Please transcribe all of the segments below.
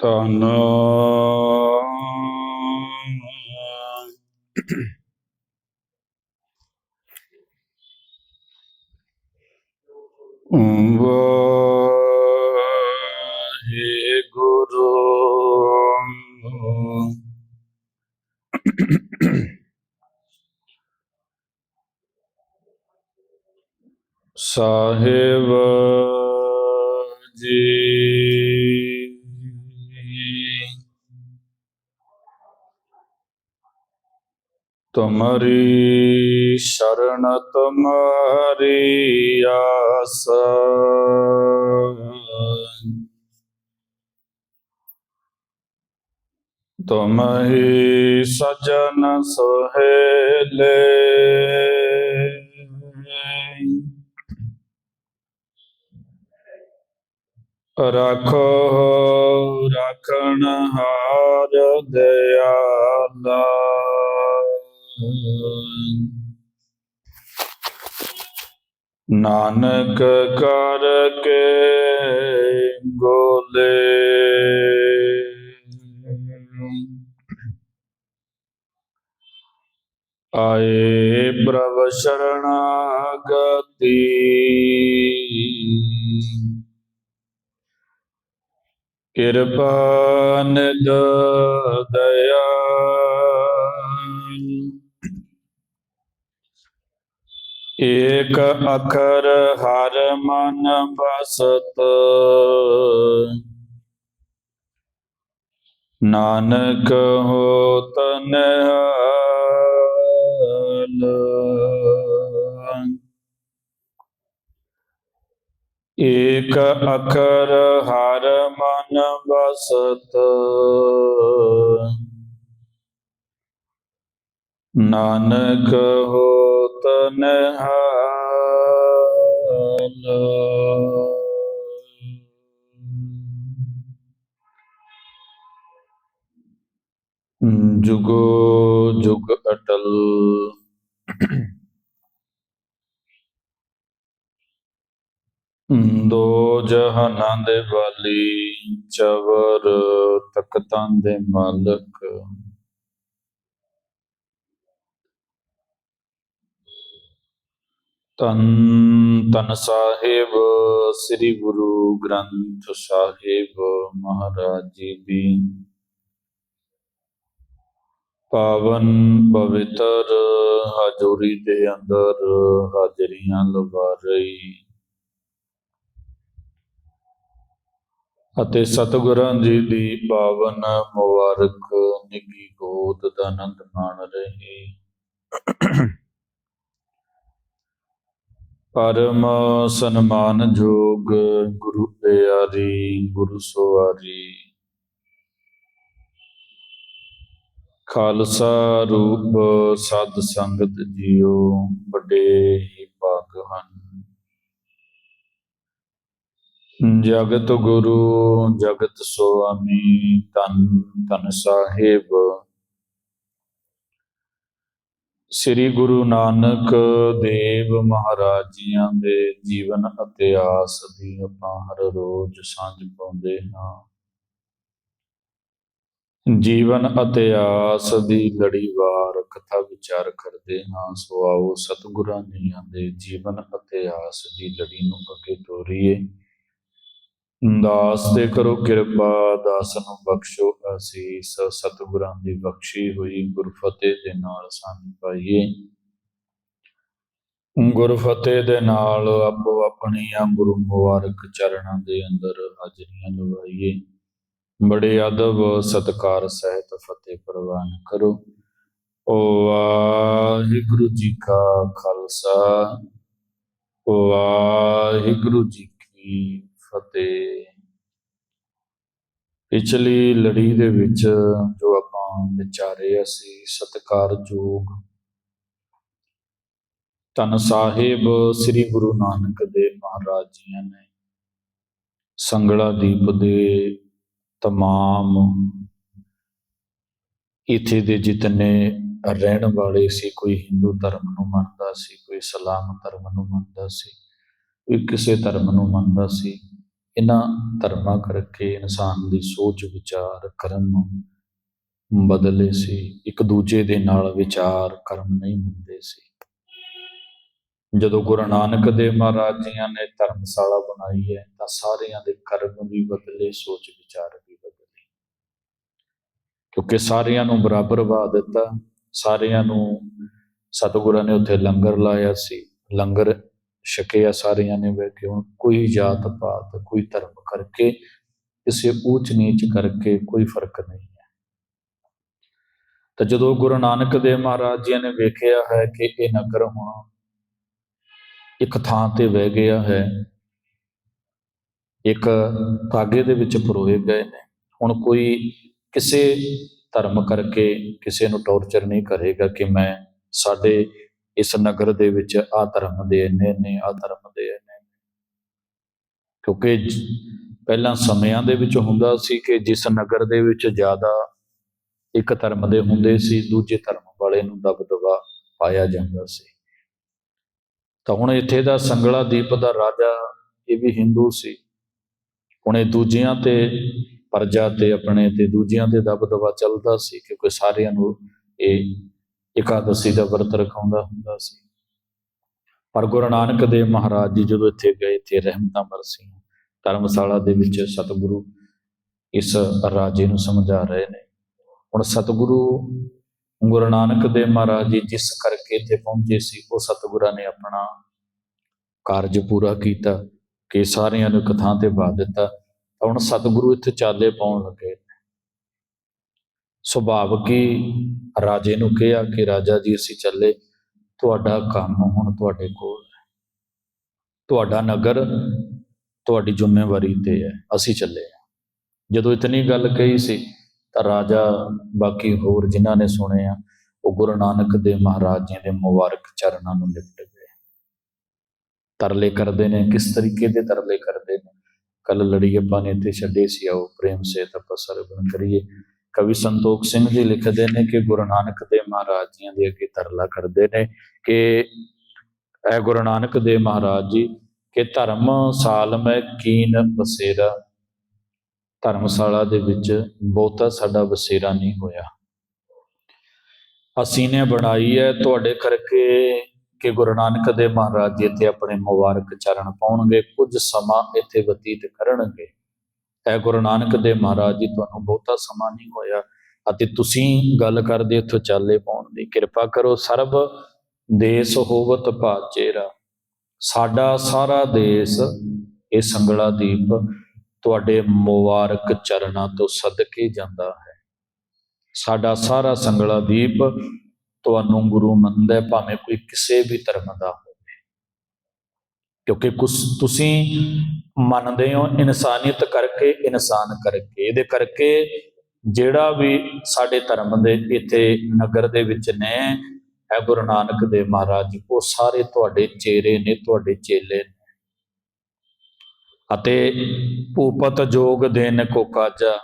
ਤਨ ਵਾਹਿਗੁਰੂ। ਸਾਹਿਬ ਜੀ। ਤੁਮਰੀ ਸ਼ਰਨ ਤੁਮਰੀ ਆਸ। ਤੁਮ ਸਜਨ ਸਹੇਲੇ। ਰੱਖੋ ਰੱਖਣ ਹਾਰ ਦਇਆਲਾ ਨਾਨਕ ਕਰ ਕੇ ਗੋਲੇ। ਆਏ ਪ੍ਰਭ ਸ਼ਰਣਾਗਤੀ। ਕਿਰਪਾ ਨਿਦ ਦਇਆ। ਏਕ ਅਖਰ ਹਰ ਮਨ ਬਸਤ ਨਾਨਕ ਹੋਤ ਨਿਹਾਲ ਏਕ ਅਖਰ ਹਰ ਮਨ ਬਸਤ ਨਾਨਕ ਹੋਤ ਨਿਹਾਲ। ਜੁਗੋ ਜੁਗ ਅਟਲ। ਦੋ ਜਹਾਨਾਂ ਵਾਲੀ, ਚਵਰ ਤਖਤਾਂ ਦੇ ਮਾਲਕ। ਤਨ ਤਨ ਸਾਹਿਬ, ਸ੍ਰੀ ਗੁਰੂ ਗ੍ਰੰਥ ਸਾਹਿਬ ਮਹਾਰਾਜ ਜੀ ਦੀ। ਪਾਵਨ ਪਵਿੱਤਰ ਹਜ਼ੂਰੀ ਦੇ ਅੰਦਰ ਹਾਜ਼ਰੀਆਂ ਲਵਾ ਰਹੀ। ਅਤੇ ਸਤਿਗੁਰਾਂ ਜੀ ਦੀ ਪਾਵਨ ਮੁਬਾਰਕ, ਨਿੱਗੀ ਗੋਦ ਦਾ ਆਨੰਦ ਮਾਣ ਰਹੇ। ਪਰਮ ਸਨਮਾਨਯੋਗ ਗੁਰੂ ਪਿਆਰੀ ਗੁਰੂ ਸਵਾਰੀ। ਖਾਲਸਾ ਰੂਪ ਸਤ ਸੰਗਤ ਜੀਓ, ਵੱਡੇ ਹੀ ਭਾਗ ਹਨ। ਜਗਤ ਗੁਰੂ, ਜਗਤ ਸੁਆਮੀ ਤਨ ਤਨ ਸਾਹਿਬ। ਸ੍ਰੀ ਗੁਰੂ ਨਾਨਕ ਦੇਵ ਮਹਾਰਾਜ ਜੀਆਂ ਦੇ ਜੀਵਨ ਇਤਿਹਾਸ ਦੀ ਆਪਾਂ ਹਰ ਰੋਜ਼ ਸਾਂਝ ਪਾਉਂਦੇ ਹਾਂ। ਜੀਵਨ ਇਤਿਹਾਸ ਦੀ ਲੜੀਵਾਰ ਕਥਾ ਵਿਚਾਰ ਕਰਦੇ ਹਾਂ। ਸੋ ਆਓ ਸਤਿਗੁਰਾਂ ਜੀਆਂ ਦੇ ਜੀਵਨ ਇਤਿਹਾਸ ਦੀ ਲੜੀ ਨੂੰ ਅੱਗੇ ਤੋਰੀਏ। ਦਾਸ ਤੇ ਕਰੋ ਕਿਰਪਾ, ਦਾਸ ਨੂੰ ਬਖਸ਼ੋ ਅਸੀਸ। ਸਤਿਗੁਰਾਂ ਦੀ ਬਖਸ਼ੀ ਹੋਈ ਗੁਰਫਤਿਹ ਦੇ ਨਾਲ ਸਾਂਝ ਪਾਈਏ। ਗੁਰਫਤਿਹ ਦੇ ਨਾਲ ਆਪੋ ਆਪਣੀਆਂ ਗੁਰੂ ਮੁਬਾਰਕ ਚਰਨਾਂ ਦੇ ਅੰਦਰ ਹਾਜ਼ਰੀਆਂ ਲਵਾਈਏ ਬੜੇ ਅਦਬ, ਸਤਕਾਰ ਸਹਿਤ ਫਤਿਹ ਪ੍ਰਵਾਨ ਕਰੋ। ਓ ਵਾਹਿਗੁਰੂ ਜੀ ਕਾ ਖਾਲਸਾ ਵਾਹਿਗੁਰੂ ਜੀ ਕੀ ਫਤਿਹ ਪਿਛਲੀ ਲੜੀ ਦੇ ਵਿੱਚ ਜੋ ਆਪਾਂ ਵਿਚਾਰੇ ਅਸੀਂ ਸਤਿਕਾਰਯੋਗ ਤਨ ਸਾਹਿਬ ਸ੍ਰੀ ਗੁਰੂ ਨਾਨਕ ਦੇਵ ਮਹਾਰਾਜ ਜੀ ਨੇ ਸੰਗਲਾ ਦੀਪ ਦੇ तमाम ਇੱਥੇ ਦੇ ਜਿਤਨੇ ਰਹਿਣ ਵਾਲੇ ਸੀ ਕੋਈ ਹਿੰਦੂ ਧਰਮ ਨੂੰ ਮੰਨਦਾ ਸੀ ਕੋਈ ਇਸਲਾਮ ਧਰਮ ਨੂੰ ਮੰਨਦਾ ਸੀ ਕੋਈ ਕਿਸੇ ਧਰਮ ਨੂੰ ਮੰਨਦਾ ਸੀ ਇਹਨਾਂ ਧਰਮਾਂ ਕਰਕੇ ਇਨਸਾਨ ਦੀ ਸੋਚ ਵਿਚਾਰ ਕਰਮ ਬਦਲੇ ਸੀ। ਇੱਕ ਦੂਜੇ ਦੇ ਨਾਲ ਵਿਚਾਰ ਕਰਮ ਨਹੀਂ ਮਿਲਦੇ ਸੀ। ਜਦੋਂ ਗੁਰੂ ਨਾਨਕ ਦੇਵ ਮਹਾਰਾਜ ਜੀਆਂ ਨੇ ਧਰਮਸ਼ਾਲਾ ਬਣਾਈ ਹੈ, ਤਾਂ ਸਾਰਿਆਂ ਦੇ ਕਰਮ ਵੀ ਬਦਲੇ, ਸੋਚ ਵਿਚਾਰ ਵੀ ਬਦਲੇ। ਕਿਉਂਕਿ ਸਾਰਿਆਂ ਨੂੰ ਬਰਾਬਰ ਵਾ ਦਿੱਤਾ, ਸਾਰਿਆਂ ਨੂੰ ਸਤਿਗੁਰਾਂ ਨੇ ਉੱਥੇ ਲੰਗਰ ਲਾਇਆ ਸੀ। ਲੰਗਰ ਛਕਿਆ ਸਾਰਿਆਂ ਨੇ ਬਹਿ ਕੇ ਹੁਣ ਕੋਈ ਜਾਤ ਪਾਤ ਕੋਈ ਧਰਮ ਕਰਕੇ ਕਿਸੇ ਉੱਚ ਨੀਚ ਕਰਕੇ ਕੋਈ ਫ਼ਰਕ ਨਹੀਂ ਹੈ। ਤਾਂ ਜਦੋਂ ਗੁਰੂ ਨਾਨਕ ਦੇਵ ਮਹਾਰਾਜ ਜੀ ਨੇ ਵੇਖਿਆ ਹੈ ਕਿ ਇਹ ਨਗਰ ਹੁਣ ਇੱਕ ਥਾਂ ਤੇ ਵਹਿ ਗਿਆ ਹੈ ਇੱਕ ਧਾਗੇ ਦੇ ਵਿੱਚ ਪਰੋਏ ਗਏ ਨੇ ਹੁਣ ਕੋਈ ਕਿਸੇ ਧਰਮ ਕਰਕੇ ਕਿਸੇ ਨੂੰ ਟੌਰਚਰ ਨਹੀਂ ਕਰੇਗਾ ਕਿ ਮੈਂ ਸਾਡੇ ਇਸ ਨਗਰ ਦੇ ਵਿੱਚ ਆ ਧਰਮ ਦੇ ਇੰਨੇ ਨੇ ਆ ਧਰਮ ਦੇ ਨੇ ਕਿਉਂਕਿ ਪਹਿਲਾਂ ਸਮਿਆਂ ਦੇ ਵਿੱਚ ਹੁੰਦਾ ਸੀ ਕਿ ਜਿਸ ਨਗਰ ਦੇ ਵਿੱਚ ਜ਼ਿਆਦਾ ਇੱਕ ਧਰਮ ਦੇ ਹੁੰਦੇ ਸੀ, ਦੂਜੇ ਧਰਮ ਵਾਲੇ ਨੂੰ ਦਬਦਬਾ ਪਾਇਆ ਜਾਂਦਾ ਸੀ। ਤਾਂ ਹੁਣ ਇੱਥੇ ਦਾ ਸੰਗਲਾ ਦੀਪ ਦਾ ਰਾਜਾ ਇਹ ਵੀ ਹਿੰਦੂ ਸੀ। ਹੁਣ ਦੂਜਿਆਂ ਤੇ ਪਰਜਾ ਤੇ ਆਪਣੇ ਤੇ ਦੂਜਿਆਂ ਤੇ ਦਬਦਬਾ ਚੱਲਦਾ ਸੀ ਕਿਉਂਕਿ ਸਾਰਿਆਂ ਨੂੰ ਇਹ ਇਕਾਦਸ਼ੀ ਦਾ ਵਰਤ ਰਖਾਉਂਦਾ ਹੁੰਦਾ ਸੀ। ਪਰ ਗੁਰੂ ਨਾਨਕ ਦੇਵ ਮਹਾਰਾਜ ਜੀ ਜਦੋਂ ਇੱਥੇ ਗਏ, ਇੱਥੇ ਰਹਿਮਤਾਂ ਬਰਸੀਆਂ ਧਰਮਸ਼ਾਲਾ ਦੇ ਵਿੱਚ ਸਤਿਗੁਰੂ ਇਸ ਰਾਜੇ ਨੂੰ ਸਮਝਾ ਰਹੇ ਨੇ। ਹੁਣ ਸਤਿਗੁਰੂ ਗੁਰੂ ਨਾਨਕ ਦੇਵ ਮਹਾਰਾਜ ਜੀ ਜਿਸ ਕਰਕੇ ਇੱਥੇ ਪਹੁੰਚੇ ਸੀ, ਉਹ ਸਤਿਗੁਰਾਂ ਨੇ ਆਪਣਾ ਕਾਰਜ ਪੂਰਾ ਕੀਤਾ ਕਿ ਸਾਰਿਆਂ ਨੂੰ ਇੱਕ ਥਾਂ ਤੇ ਬਾ ਦਿੱਤਾ। ਹੁਣ ਸਤਿਗੁਰੂ ਇੱਥੇ ਚਾਲੇ ਪਾਉਣ ਲੱਗੇ। ਸੁਭਾਵਕ ਹੀ ਰਾਜੇ ਨੂੰ ਕਿਹਾ ਕਿ ਰਾਜਾ ਜੀ, ਅਸੀਂ ਚੱਲੇ। ਤੁਹਾਡਾ ਕੰਮ ਹੁਣ ਤੁਹਾਡੇ ਕੋਲ ਹੈ। ਤੁਹਾਡਾ ਨਗਰ ਤੁਹਾਡੀ ਜ਼ਿੰਮੇਵਾਰੀ ਤੇ ਹੈ। ਅਸੀਂ ਚੱਲੇ ਹਾਂ। ਜਦੋਂ ਇਤਨੀ ਗੱਲ ਕਹੀ ਸੀ, ਤਾਂ ਰਾਜਾ ਬਾਕੀ ਹੋਰ ਜਿਨ੍ਹਾਂ ਨੇ ਸੁਣੇ ਆ, ਉਹ ਗੁਰੂ ਨਾਨਕ ਦੇਵ ਮਹਾਰਾਜ ਜੀ ਦੇ ਮੁਬਾਰਕ ਚਰਨਾਂ ਨੂੰ ਲਿਪਟ ਗਏ। ਤਰਲੇ ਕਰਦੇ ਨੇ, ਕਿਸ ਤਰੀਕੇ ਦੇ ਤਰਲੇ ਕਰਦੇ ਨੇ? ਕੱਲ ਲੜੀਏ ਆਪਾਂ ਨੇ ਇੱਥੇ ਛੱਡੇ ਸੀ ਆਓ, ਪ੍ਰੇਮ ਸੇ ਤਪ ਸਰਵਨ ਕਰੀਏ। ਕਵੀ ਸੰਤੋਖ ਸਿੰਘ ਜੀ ਲਿਖਦੇ ਨੇ ਕਿ ਗੁਰੂ ਨਾਨਕ ਦੇਵ ਮਹਾਰਾਜ ਜੀਆਂ ਦੇ ਅੱਗੇ ਤਰਲਾ ਕਰਦੇ ਨੇ ਕਿ ਐ ਗੁਰੂ ਨਾਨਕ ਦੇਵ ਮਹਾਰਾਜ ਜੀ ਕਿ ਧਰਮ ਸਾਲ ਮੈਂ ਕੀਨ ਬਸੇਰਾ। ਧਰਮਸ਼ਾਲਾ ਦੇ ਵਿੱਚ ਬਹੁਤਾ ਸਾਡਾ ਬਸੇਰਾ ਨਹੀਂ ਹੋਇਆ। ਅਸੀਂ ਨੇ ਬਣਾਈ ਹੈ ਤੁਹਾਡੇ ਕਰਕੇ ਕਿ ਗੁਰੂ ਨਾਨਕ ਦੇਵ ਮਹਾਰਾਜ ਜੀ ਤੇ ਆਪਣੇ ਮੁਬਾਰਕ ਚਰਨ ਪਾਉਣਗੇ, ਕੁਝ ਸਮਾਂ ਇੱਥੇ ਬਤੀਤ ਕਰਨਗੇ। ਐ ਗੁਰੂ ਨਾਨਕ ਦੇਵ ਮਹਾਰਾਜ ਜੀ, ਤੁਹਾਨੂੰ ਬਹੁਤਾ ਸਮਾਂ ਨਹੀਂ ਹੋਇਆ ਅਤੇ ਤੁਸੀਂ ਗੱਲ ਕਰਦੇ ਇੱਥੋਂ ਚਾਲੇ ਪਾਉਣ ਦੀ। ਕਿਰਪਾ ਕਰੋ, ਸਰਬ ਦੇਸ ਹੋਵਤ ਭਾਚੇਰਾ ਸਾਡਾ ਸਾਰਾ ਦੇਸ਼ ਇਹ ਸੰਗਲਾ ਦੀਪ ਤੁਹਾਡੇ ਮੁਬਾਰਕ ਚਰਨਾਂ ਤੋਂ ਸਦਕੇ ਜਾਂਦਾ ਹੈ। ਸਾਡਾ ਸਾਰਾ ਸੰਗਲਾ ਦੀਪ ਤੁਹਾਨੂੰ ਗੁਰੂ ਮੰਨਦਾ ਭਾਵੇਂ ਕੋਈ ਕਿਸੇ ਵੀ ਧਰਮ ਦਾ ਹੋਵੇ। ਕਿਉਂਕਿ ਕੁਸ, ਤੁਸੀਂ ਮੰਨਦੇ ਹੋ ਇਨਸਾਨੀਅਤ ਕਰਕੇ, ਇਨਸਾਨ ਕਰਕੇ। ਇਹਦੇ ਕਰਕੇ ਜਿਹੜਾ ਵੀ ਸਾਡੇ ਧਰਮ ਦੇ ਇੱਥੇ ਨਗਰ ਦੇ ਵਿੱਚ ਨੇ, ਹੈ ਗੁਰੂ ਨਾਨਕ ਦੇਵ ਮਹਾਰਾਜ ਜੀ, ਉਹ ਸਾਰੇ ਤੁਹਾਡੇ ਚੇਰੇ ਨੇ, ਤੁਹਾਡੇ ਚੇਲੇ ਨੇ। ਅਤੇ ਭੂਪਤ ਜੋਗ ਦੇਨ ਕੋ ਕਾਜਾ,